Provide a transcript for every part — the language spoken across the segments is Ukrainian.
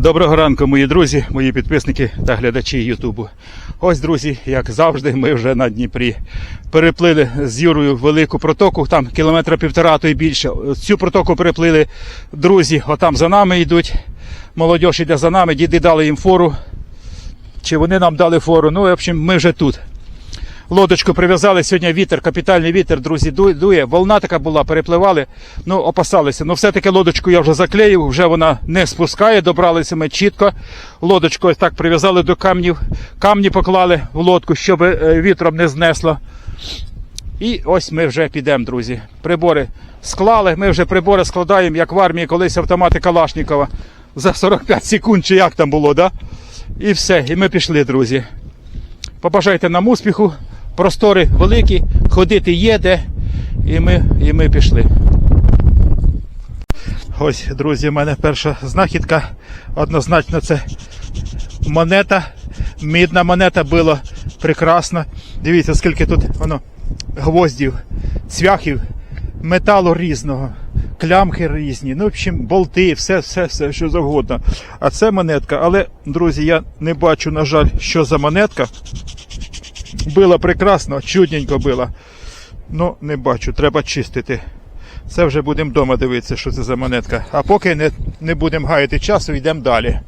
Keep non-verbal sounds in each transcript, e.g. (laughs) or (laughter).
Доброго ранку, мої друзі, мої підписники та глядачі Ютубу. Ось, друзі, як завжди, ми вже на Дніпрі. Переплили з Юрою велику протоку, там кілометра півтора, то й більше. Цю протоку переплили друзі, отам за нами йдуть. Молодь іде за нами, діди дали їм фору. Чи вони нам дали фору? Ну, в общем, ми вже тут. Лодочку прив'язали сьогодні вітер, капітальний вітер, друзі, дує. Волна така була, перепливали. Ну, опасалися. Ну, все-таки лодочку я вже заклеїв, вже вона не спускає. Добралися ми чітко. Лодочку ось так прив'язали до камнів. Камні поклали в лодку, щоб е, вітром не знесло. І ось ми вже підемо, друзі. Прибори склали. Ми вже прибори складаємо, як в армії колись автомати Калашникова за 45 секунд, чи як там було, да? І все. І ми пішли, друзі. Побажайте нам успіху, простори великі, ходити є де, і ми, і ми пішли. Ось, друзі, в мене перша знахідка. Однозначно, це монета. Мідна монета була прекрасна. Дивіться, скільки тут воно гвоздів, цвяхів, металу різного, клямки різні, ну, в общем, болти, все, все, все, що завгодно. А це монетка. Але, друзі, я не бачу, на жаль, що за монетка. Було прекрасно, чудненько було. Ну, не бачу, треба чистити. Це вже будемо вдома дивитися, що це за монетка. А поки не, не будемо гаяти часу, йдемо далі.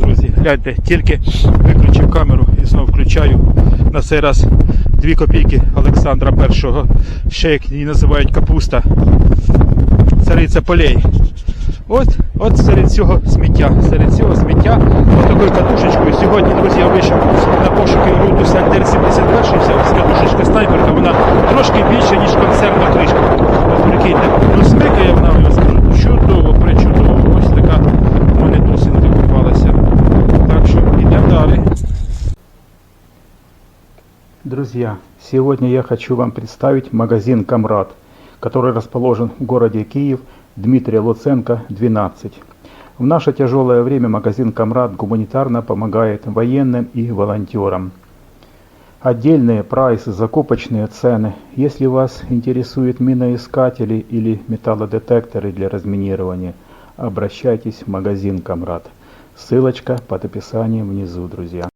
Друзі, гляньте, тільки виключив камеру і знову включаю. На цей раз 2 копійки Олександра І, ще як її називають капуста. Цариця полей. От, от серед цього сміття, серед цього сміття, отакою катушечкою. Сьогодні, друзі, я вийшов на пошуки руту Сальдер 71 вся ось катушечка снайперка, вона трошки більше, ніж консервна кришка. От прикиньте, ну смикає вона, я скажу, чудово, причудово. Ось така монетусинка попалася. Так що йдемо далі. Друзья, сегодня я хочу вам представить магазин «Камрад», который расположен в городе Киев, Дмитрия Луценко, 12. В наше тяжелое время магазин «Камрад» гуманитарно помогает военным и волонтерам. Отдельные прайсы, закупочные цены. Если вас интересуют миноискатели или металлодетекторы для разминирования, обращайтесь в магазин «Камрад». Ссылочка под описанием внизу, друзья.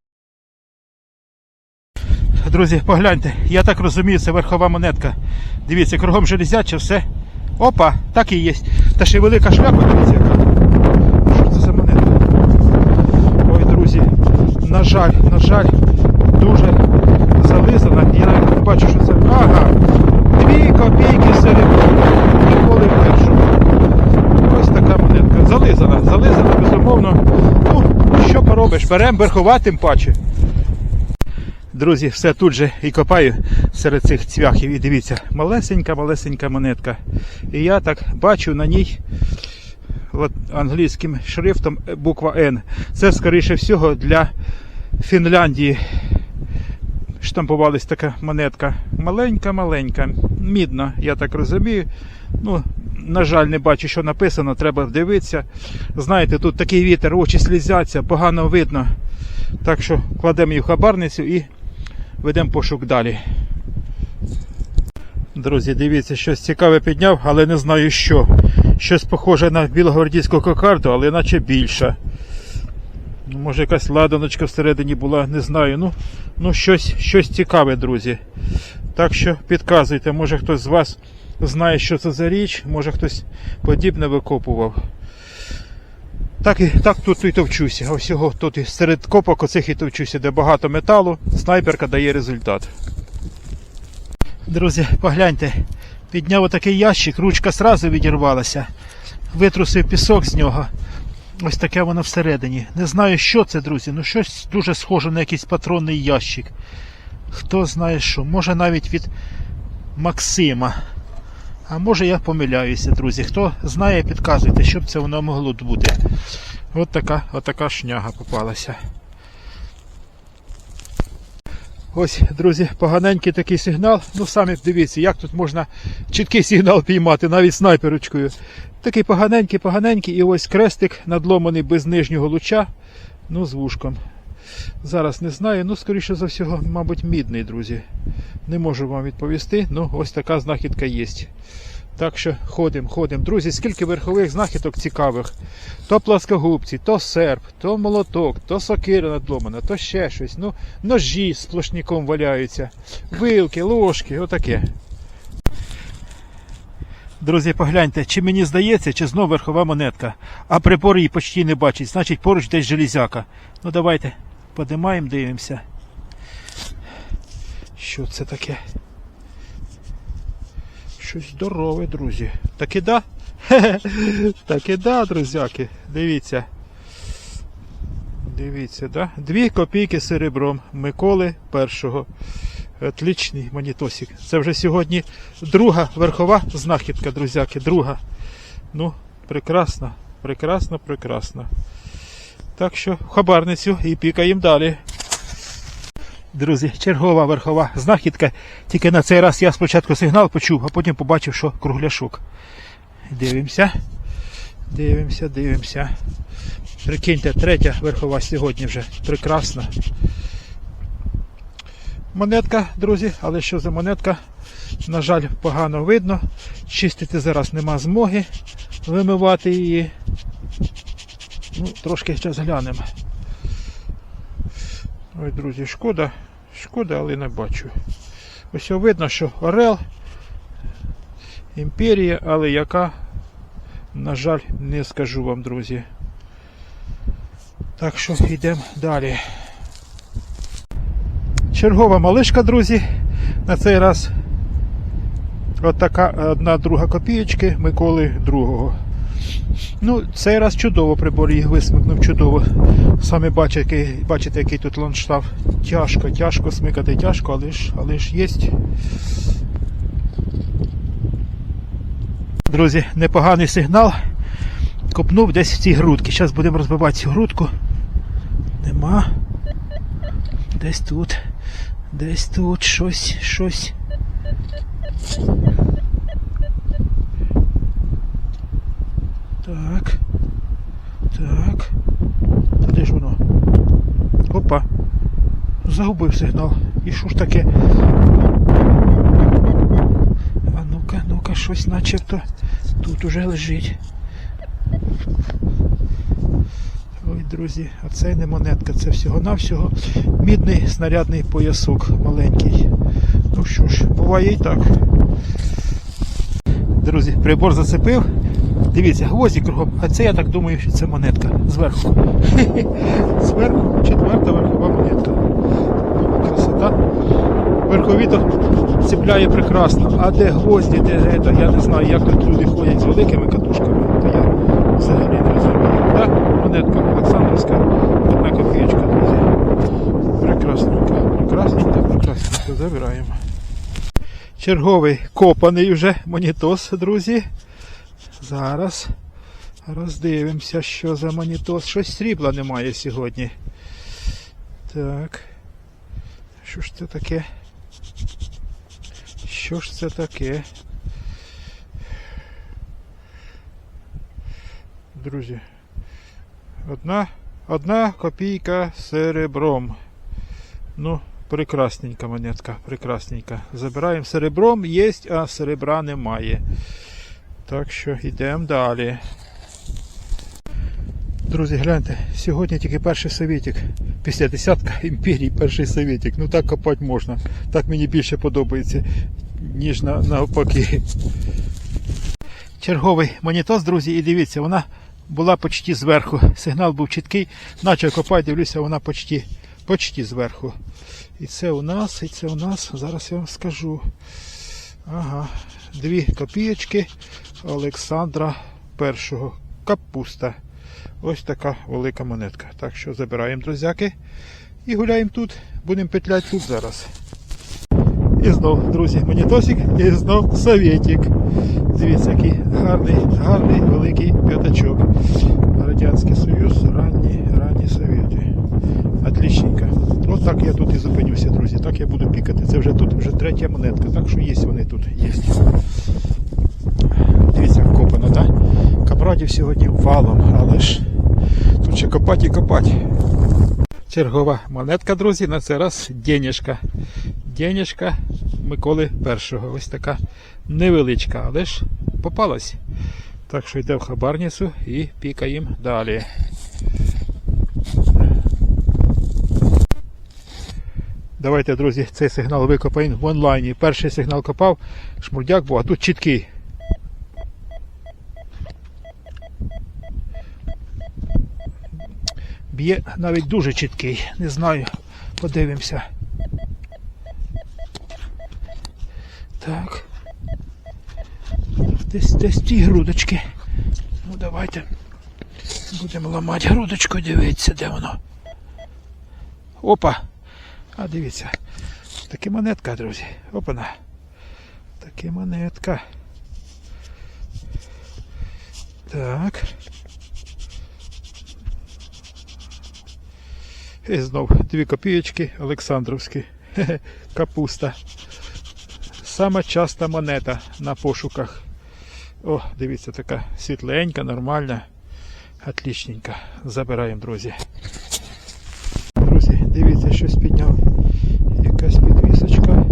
Друзі, погляньте, я так розумію, це верхова монетка. Дивіться, кругом железяче, все. Опа, так і є. Та ще й велика шляпа, дивіться яка. Що це за монетка? Ой, друзі, на жаль, на жаль, дуже зализана. Я навіть не бачу, що це. Ага. Дві копійки серебро. Ніколи першу. Ось така монетка. Зализана, зализана, безумовно. Ну, що поробиш? Берем верхова тим паче. Друзі, все тут же і копаю серед цих цвяхів. І дивіться, малесенька-малесенька монетка. І я так бачу на ній англійським шрифтом е, буква Н. Це, скоріше всього, для Фінляндії. Штампувалась така монетка. Маленька-маленька, мідна, я так розумію. Ну, на жаль, не бачу, що написано, треба вдивитися. Знаєте, тут такий вітер, очі слізяться, погано видно. Так що кладемо її в хабарницю і ведемо пошук далі. Друзі, дивіться, щось цікаве підняв, але не знаю що. Щось похоже на білогвардійську кокарду, але наче більша. Ну, Може якась ладаночка всередині була, не знаю. Ну, ну щось, щось цікаве, друзі. Так що підказуйте, може хтось з вас знає, що це за річ, може хтось подібне викопував. Так і так тут і товчуся. Ось тут і серед копок оцих і товчуся, де багато металу, снайперка дає результат. Друзі, погляньте, підняв отакий ящик, ручка сразу відірвалася. Витрусив пісок з нього. Ось таке воно всередині. Не знаю, що це, друзі, ну щось дуже схоже на якийсь патронний ящик. Хто знає що, може навіть від Максима. А може я помиляюся, друзі. Хто знає, підказуйте, що б це воно могло бути. От така, от така шняга попалася. Ось, друзі, поганенький такий сигнал. Ну, самі дивіться, як тут можна чіткий сигнал піймати, навіть снайперочкою. Такий поганенький, поганенький, і ось крестик надломаний без нижнього луча. Ну, з вушком. Зараз не знаю, ну, скоріше за всього, мабуть, мідний, друзі. Не можу вам відповісти, ну ось така знахідка є. Так що ходимо, ходимо. Друзі, скільки верхових знахідок цікавих. То пласкогубці, то серп, то молоток, то сокира надломана, то ще щось. Ну, ножі з плошняком валяються, вилки, ложки, отаке. Друзі, погляньте, чи мені здається, чи знов верхова монетка, а прибор її почти не бачить, значить поруч десь железяка. Ну давайте подимаємо, дивимося. Що це таке? Щось здорове, друзі. Так і да? (laughs) Так і да, друзяки. Дивіться. Дивіться, да? Дві копійки серебром Миколи першого. Отличний монітосик. Це вже сьогодні друга верхова знахідка, друзяки. Друга. Ну, прекрасно, прекрасно, прекрасно. Так що в хабарницю і пікаємо далі. Друзі, чергова верхова знахідка. Тільки на цей раз я спочатку сигнал почув, а потім побачив, що кругляшок. Дивимося. Дивимося, дивимося. Прикиньте, третя верхова сьогодні вже. Прекрасна. Монетка, друзі, але що за монетка? На жаль, погано видно. Чистити зараз нема змоги вимивати її. Ну, трошки зараз глянемо. Ой, друзі, шкода, шкода, але не бачу. Ось видно, що Орел, імперія, але яка, на жаль, не скажу вам, друзі. Так що йдемо далі. Чергова малишка, друзі. На цей раз от така одна друга копієчки Миколи другого. Ну, цей раз чудово прибор їх висмикнув, чудово. Самі бачите, який, бачите, який тут ландшафт. Тяжко, тяжко смикати, тяжко, але ж, але ж є. Друзі, непоганий сигнал. Копнув десь в ці грудки. Зараз будемо розбивати цю грудку. Нема. Десь тут. Десь тут щось, щось. Так. Так. Та де ж воно? Опа. Загубив сигнал. І що ж таке? А ну-ка, ну-ка, щось начебто тут уже лежить. Ой, друзі, а це не монетка, це всього-навсього мідний снарядний поясок маленький. Ну що ж, буває і так. Друзі, прибор зацепив. Дивіться, гвозді кругом. А це я так думаю, що це монетка. Зверху. (laughs) Зверху четверта верхова монетка. Красота. Верховіто цепляє прекрасно. А де гвозді, де это, я не знаю, як тут люди ходять з великими катушками, то я взагалі не розумію. Так, монетка Олександрівська, одна копієчка, друзі. Прекрасненька, прекрасненька, прекрасненька. Забираємо. Черговий копаний вже монітос, друзі. Зараз роздивимося, що за монітос. Щось срібла немає сьогодні. Так. Що ж це таке? Що ж це таке? Друзі. Одна, одна копійка серебром. Ну, прекрасненька монетка, прекрасненька. Забираємо серебром, є, а серебра немає. Так що йдемо далі. Друзі, гляньте, сьогодні тільки перший совєтик. Після десятка імперій перший совєтик. Ну так копати можна. Так мені більше подобається, ніж на, навпаки. Черговий монітос, друзі, і дивіться, вона була почти зверху. Сигнал був чіткий. Начав копати, дивлюся, вона почти, почти зверху. І це у нас, і це у нас. Зараз я вам скажу. Ага, дві копієчки Олександра першого. Капуста. Ось така велика монетка. Так що забираємо друзяки і гуляємо тут. Будемо петляти тут зараз. І знов, друзі, монітосик, і знов совєтик. Дивіться, який гарний, гарний великий п'ятачок. Радянський Союз, ранні, ранні совєти. Отлічненько. От так я тут і зупинюся, друзі. Так я буду пікати. Це вже тут вже третя монетка. Так що є вони тут. Є. Як? Кабрадів сьогодні валом, але ж тут ще копати і копати. Чергова монетка, друзі, на цей раз денежка. Денежка Миколи І. Ось така невеличка, але ж попалась. Так що йде в хабарницю і пікаємо далі. Давайте, друзі, цей сигнал викопаємо в онлайні. Перший сигнал копав, шмурдяк був, а тут чіткий. Б'є навіть дуже чіткий. Не знаю. Подивимося. Так. Десь десь ті грудочки. Ну давайте. Будемо ламати грудочку, дивитися, де воно. Опа! А дивіться. Таки монетка, друзі. Опана. Таки монетка. Так. І знов дві копійки Олександровські. (laughs) Капуста. Сама часта монета на пошуках. О, дивіться, така світленька, нормальна. Отлічненька. Забираємо, друзі. Друзі, дивіться, щось підняв. Якась підвісочка,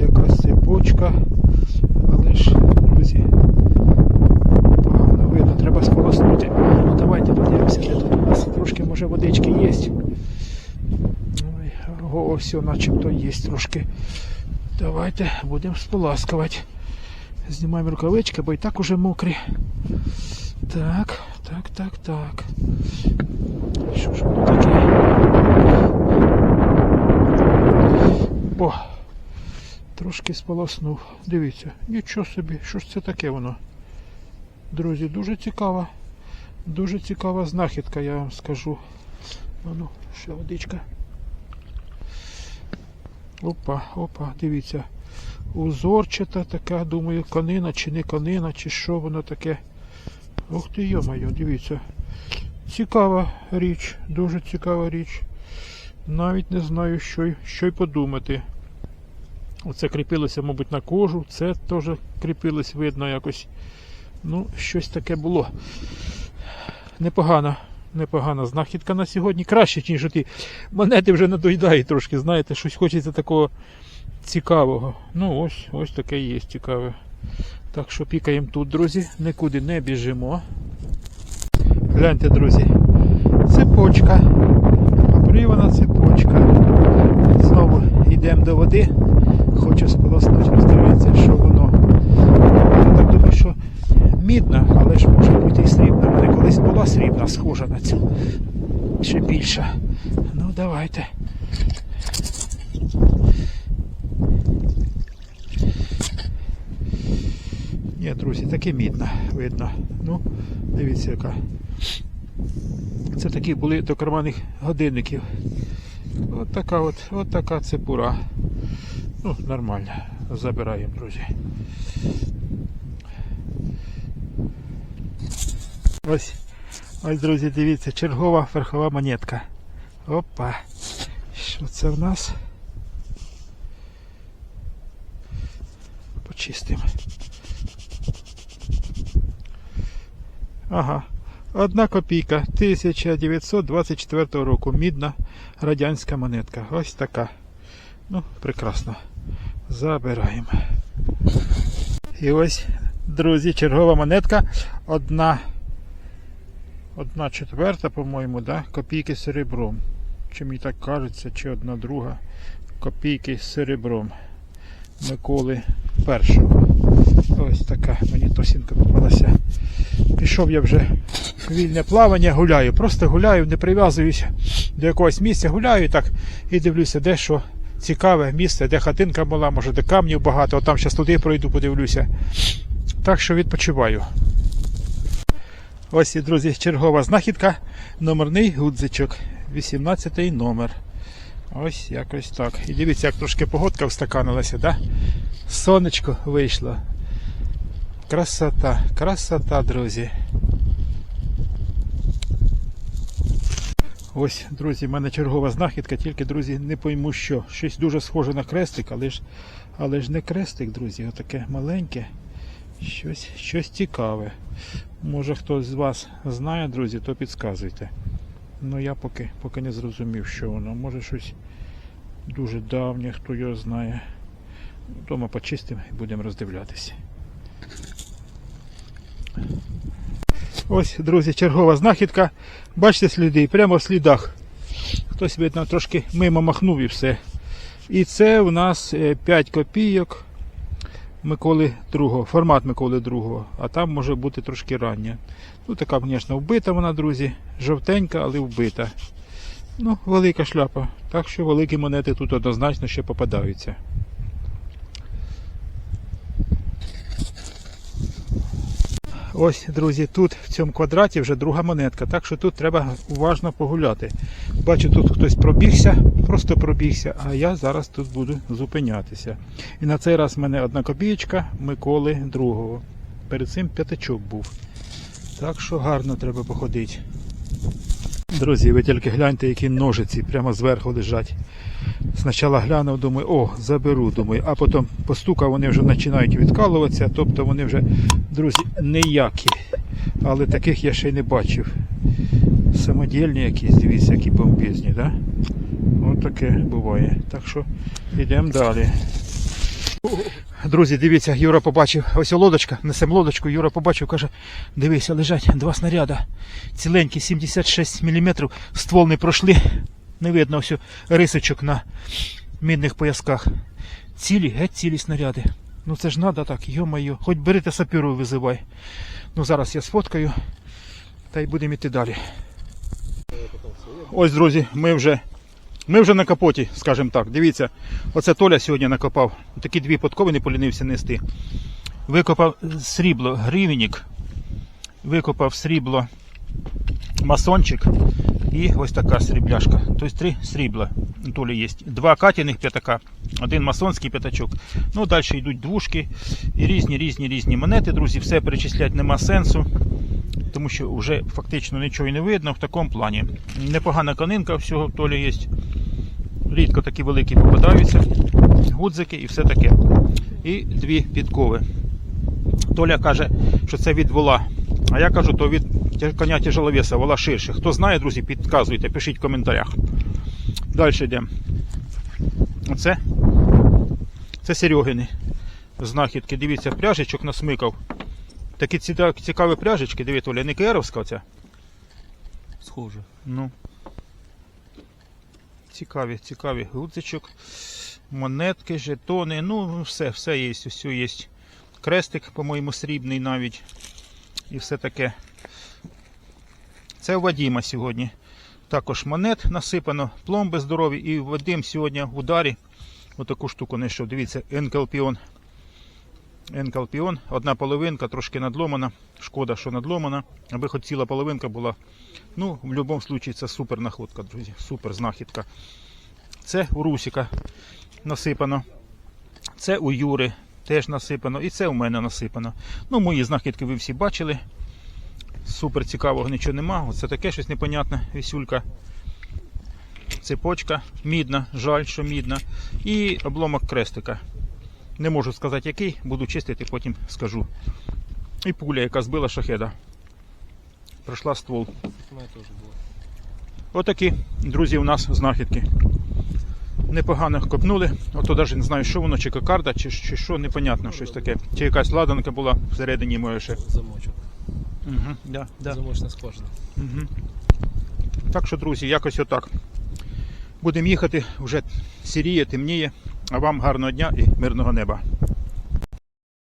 якась цепочка. Але ж, друзі, погано видно, треба сполоснути. Ну давайте подивимося, де тут у нас трошки може водички є. Ой, ось, начебто є трошки. Давайте будемо споласкувати. Знімаємо рукавички, бо і так уже мокрі. Так, так, так, так. Що ж воно таке? О, трошки сполоснув. Дивіться, нічого собі, що ж це таке воно? Друзі, дуже цікава. Дуже цікава знахідка, я вам скажу. Ну, ще водичка. Опа, опа, дивіться. Узорчата така, думаю, конина чи не конина, чи що воно таке. Ух ти, йо-моє, дивіться. Цікава річ, дуже цікава річ. Навіть не знаю, що, що й подумати. Оце кріпилося, мабуть, на кожу, це теж кріпилось, видно якось. Ну, щось таке було. Непогана, непогана знахідка на сьогодні. Краще, ніж ті монети вже надоїдають трошки, знаєте, щось хочеться такого цікавого. Ну, ось, ось таке є цікаве. Так що пікаємо тут, друзі, нікуди не біжимо. Гляньте, друзі, цепочка. Обрівана цепочка. Знову йдемо до води. Хочу сполоснути, роздивитися, що воно. Я так думаю, що мідна, але ж може бути і срібна. У мене колись була срібна, схожа на цю. Ще більша. Ну, давайте. Ні, друзі, таки мідна, видно. Ну, дивіться, яка. Це такі були до карманних годинників. От така от, от така цепура. Ну, нормально. Забираємо, друзі. Ось, ось, друзі, дивіться, чергова верхова монетка. Опа. Що це в нас? Почистимо. Ага. Одна копійка 1924 року. Мідна радянська монетка. Ось така. Ну, прекрасно. Забираємо. І ось, друзі, чергова монетка. Одна. Одна четверта, по-моєму, да? копійки серебром. Чи мені так кажеться, чи одна друга копійки серебром. Миколи першого. Ось така мені тосінка попалася. Пішов я вже вільне плавання, гуляю. Просто гуляю, не прив'язуюся до якогось місця, гуляю так і дивлюся, де що цікаве місце, де хатинка була, може де камнів багато, от там зараз туди пройду, подивлюся. Так що відпочиваю. Ось і, друзі, чергова знахідка, номерний гудзичок, 18 номер. Ось якось так. І дивіться, як трошки погодка встаканилася, да? Сонечко вийшло. Красота, красота, друзі. Ось, друзі, в мене чергова знахідка, тільки, друзі, не пойму що. Щось дуже схоже на крестик, але ж, але ж не крестик, друзі, отаке маленьке. Щось, щось цікаве. Може хтось з вас знає, друзі, то підказуйте. Ну я поки, поки не зрозумів, що воно. Може щось дуже давнє, хто його знає. Вдома почистимо і будемо роздивлятися. Ось, друзі, чергова знахідка. Бачите сліди, прямо в слідах. Хтось, видно, трошки мимо махнув і все. І це у нас е, 5 копійок Миколи II, формат Миколи II, а там може бути трошки рання. Ну, така, звісно, вбита вона, друзі. Жовтенька, але вбита. Ну, велика шляпа. Так що великі монети тут однозначно ще попадаються. Ось, друзі, тут в цьому квадраті вже друга монетка, так що тут треба уважно погуляти. Бачу, тут хтось пробігся, просто пробігся, а я зараз тут буду зупинятися. І на цей раз в мене одна копієчка Миколи Другого. Перед цим п'ятачок був. Так що гарно треба походити. Друзі, ви тільки гляньте, які ножиці прямо зверху лежать. Спочатку глянув, думаю, о, заберу, думаю, а потім постукав, вони вже починають відкалуватися, тобто вони вже, друзі, ніякі. Але таких я ще й не бачив. Самодільні якісь, дивіться, які бомбізні, да? Ось таке буває. Так що йдемо далі. Друзі, дивіться, Юра побачив, ось лодочка, несем лодочку, Юра побачив, каже, дивися, лежать два снаряда. Ціленькі 76 мм, ствол не пройшли. Не видно ось рисочок на мідних поясках. Цілі, геть цілі снаряди. Ну це ж надо так, йо-моє. Хоч берете сапіру визивай. Ну зараз я сфоткаю та й будемо йти далі. Ось, друзі, ми вже, ми вже на капоті, скажімо так. Дивіться, оце Толя сьогодні накопав. Такі дві подкови не полінився нести. Викопав срібло, гривенник, викопав срібло масончик і ось така срібляшка. Тобто три срібла. Толі є. Два катяних п'ятака, один масонський п'ятачок. Ну, далі йдуть двушки і різні, різні, різні монети, друзі. Все перечисляти нема сенсу, тому що вже фактично нічого і не видно в такому плані. Непогана конинка всього в Толі є. Рідко такі великі попадаються. Гудзики і все таке. І дві підкови. Толя каже, що це від вола. А я кажу, то від коня тяжеловеса, вола ширше. Хто знає, друзі, підказуйте, пишіть в коментарях. Далі йдемо. Оце. Це Серегини. Знахідки. Дивіться, пряжечок насмикав. Такі цікаві пряжечки, дивіться, Оля, не Керовська оця. Схоже. Ну. Цікаві, цікаві гудзичок, монетки, жетони, ну все, все є, все є. Крестик, по-моєму, срібний навіть. І все таке. Це у Вадіма сьогодні. Також монет насипано, пломби здорові. І Вадим сьогодні в ударі. Отаку штуку знайшов. Дивіться, енкалпіон. Енкалпіон, одна половинка, трошки надломана. Шкода, що надломана. Аби хоч ціла половинка була. Ну, в будь-якому випадку це супер находка, друзі. Супер знахідка. Це у Русіка насипано. Це у Юри теж насипано. І це у мене насипано. Ну, мої знахідки ви всі бачили. Супер цікавого нічого нема. Оце таке щось непонятне, вісюлька. Цепочка мідна, жаль, що мідна. І обломок крестика. Не можу сказати який, буду чистити, потім скажу. І пуля, яка збила шахеда. Пройшла ствол. Отакі, друзі, у нас знахідки. Непогано копнули. Ото навіть не знаю, що воно, чи кокарда, чи, чи що, непонятно щось таке. Чи якась ладанка була всередині може ще. Замочок. Угу, да, да. Замочна скважина. Угу. Так що, друзі, якось отак. Будемо їхати, вже сіріє, темніє. А вам гарного дня і мирного неба.